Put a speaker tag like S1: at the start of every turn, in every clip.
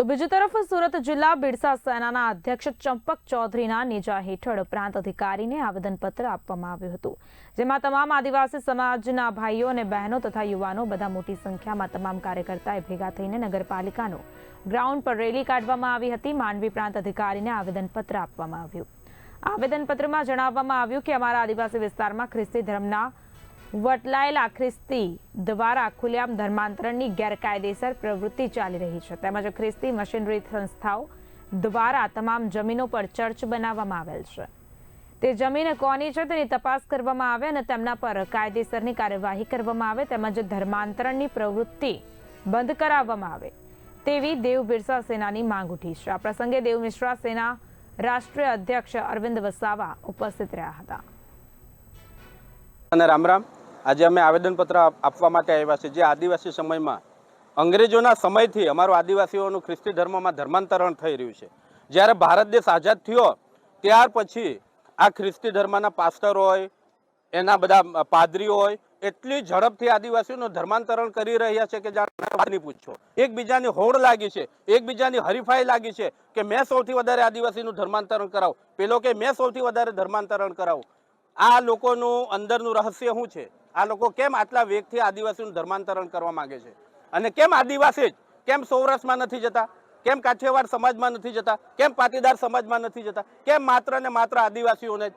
S1: તો બીજી તરફ સુરત જિલ્લા બિરસા સેનાના અધ્યક્ષ ચંપક ચૌધરીના નેજા હેઠળ પ્રાંત અધિકારીને આવેદનપત્ર આપવામાં આવ્યું હતું, જેમાં તમામ આદિવાસી સમાજના ભાઈઓ અને બહેનો તથા યુવાનો બધા મોટી સંખ્યામાં તમામ કાર્યકર્તાએ ભેગા થઈને નગરપાલિકાનો ગ્રાઉન્ડ પર રેલી કાઢવામાં આવી હતી. માંડવી પ્રાંત અધિકારીને આવેદનપત્ર આપવામાં આવ્યું. આવેદનપત્રમાં જણાવવામાં આવ્યું કે અમારા આદિવાસી વિસ્તારમાં ખ્રિસ્તી ધર્મના વટલાયેલા ખ્રિસ્તી દ્વારા ખુલ્લેઆમ ધર્માંતરણની ગેરકાયદેસર પ્રવૃત્તિ ચાલી રહી છે. તેમજ ખ્રિસ્તી મશીનરી સંસ્થાઓ દ્વારા તમામ જમીનો પર ચર્ચ બનાવવામાં આવેલ છે. તે જમીન કોની છે તેની તપાસ કરવામાં આવે અને તેમના પર કાયદેસરની કાર્યવાહી કરવામાં આવે તેમજ ધર્માંતરણની પ્રવૃત્તિ બંધ કરાવવામાં આવે તેવી દેવ બિરસા સેનાની માંગ ઉઠી છે. આ પ્રસંગે દેવ મિશ્રા સેના રાષ્ટ્રીય અધ્યક્ષ અરવિંદ વસાવા ઉપસ્થિત રહ્યા હતા.
S2: અને રામ રામ. આજે અમે આવેદનપત્ર આપવા માટે આવ્યા છે જે આદિવાસી સમયમાં, અંગ્રેજોના સમયથી અમારું આદિવાસીઓનું ખ્રિસ્તી ધર્મમાં ધર્માંતરણ થઈ રહ્યું છે. જ્યારે ભારત દેશ આઝાદ થયો, ત્યાર પછી આ ખ્રિસ્તી ધર્મના પાસ્ટર હોય, એના બધા પાદરીઓ હોય, એટલી ઝડપથી આદિવાસીઓનું ધર્માંતરણ કરી રહ્યા છે કે જાણે પૂછો. એકબીજાની હોડ લાગી છે, એકબીજાની હરીફાઈ લાગી છે કે મેં સૌથી વધારે આદિવાસીનું ધર્માંતરણ કરાવું. પેલો કે મેં સૌથી વધારે ધર્માંતરણ કરાવું. આ લોકોનું અંદરનું રહસ્ય શું છે? આ લોકો કેમ આટલા વેગથી આદિવાસીનું ધર્માંતરણ કરવા માગે છે? અને કેમ આદિવાસી કેમ સૌરાષ્ટ્રમાં નથી જતા? કેમ કાઠિયાવાડ સમાજમાં નથી જતા? કેમ પાટીદાર સમાજમાં નથી જતા? કેમ માત્ર ને માત્ર આદિવાસીઓને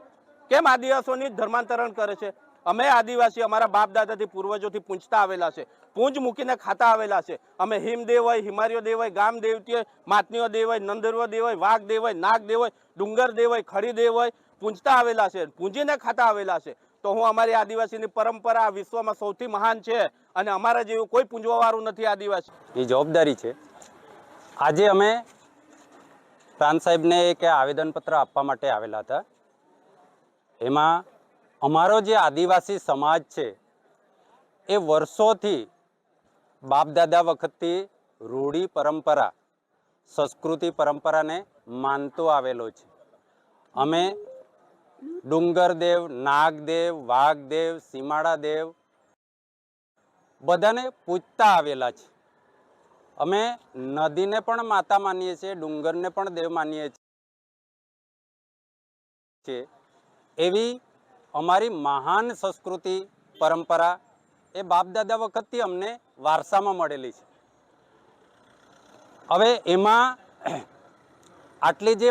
S2: કેમ આદિવાસીઓની ધર્માંતરણ કરે છે? અમે આદિવાસી અમારા બાપ દાદાથી પૂર્વજોથી પૂંછતા આવેલા છે. પૂંજ મૂકીને ખાતા આવેલા છે. અમે હિમદેવ હોય હિમારીઓ દેવ હોય ગામ દેવતી હોય માતનીઓ દેવ હોય નંદરવો દેવ હોય વાઘ દેવ હોય નાગ દેવ હોય ડુંગર દેવ હોય ખડી દેવ હોય પૂંજતા આવેલા છે. પૂંજીને ખાતા આવેલા છે. તો હું અમારી આદિવાસીની પરંપરા વિશ્વમાં સૌથી મહાન છે અને અમારા જેવું કોઈ પૂંજવાવાળું નથી આદિવાસી.
S3: એ જવાબદારી છે. આજે અમે પ્રાંત સાહેબને એક આવેદનપત્ર આપવા માટે આવેલા હતા. એમાં અમારો જે આદિવાસી સમાજ છે, એ વર્ષોથી બાપ દાદા વખતથી રૂઢી પરંપરા, સંસ્કૃતિ પરંપરાને માનતો આવેલો છે. અમે ડુંગરદેવ, નાગદેવ, વાઘદેવ, સીમાડાદેવ બધાને પૂજતા આવેલા છે. અમે નદીને પણ માતા માનીએ છીએ, ડુંગરને પણ દેવ માનીએ છીએ. એવી અમારી મહાન સંસ્કૃતિ, પરંપરા એ બાપદાદા વખતથી અમને વારસામાં મળેલી છે. હવે એમાં આટલી જે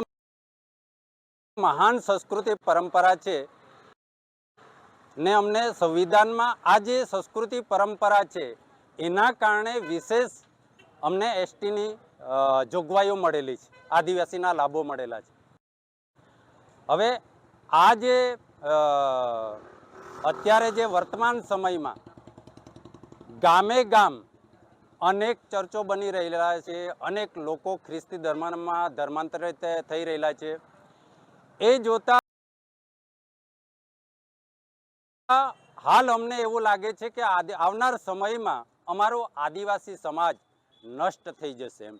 S3: મહાન સંસ્કૃતિ પરંપરા છે. ને અમને સંવિધાનમાં આ જે સંસ્કૃતિ પરંપરા છે, એના કારણે વિશેષ અમને એસટીની જોગવાઈઓ મળેલી છે. આદિવાસીના લાભો મળેલા છે. હવે આ જે અત્યારે જે વર્તમાન સમયમાં ગામે ગામ અનેક ચર્ચો બની રહેલા છે, અનેક લોકો ખ્રિસ્તી ધર્મમાં ધર્માંતરિત થઈ રહેલા છે. એ જોતા હાલ અમને એવું લાગે છે કે આવનાર સમયમાં અમારો આદિવાસી સમાજ નષ્ટ થઈ જશે એમ.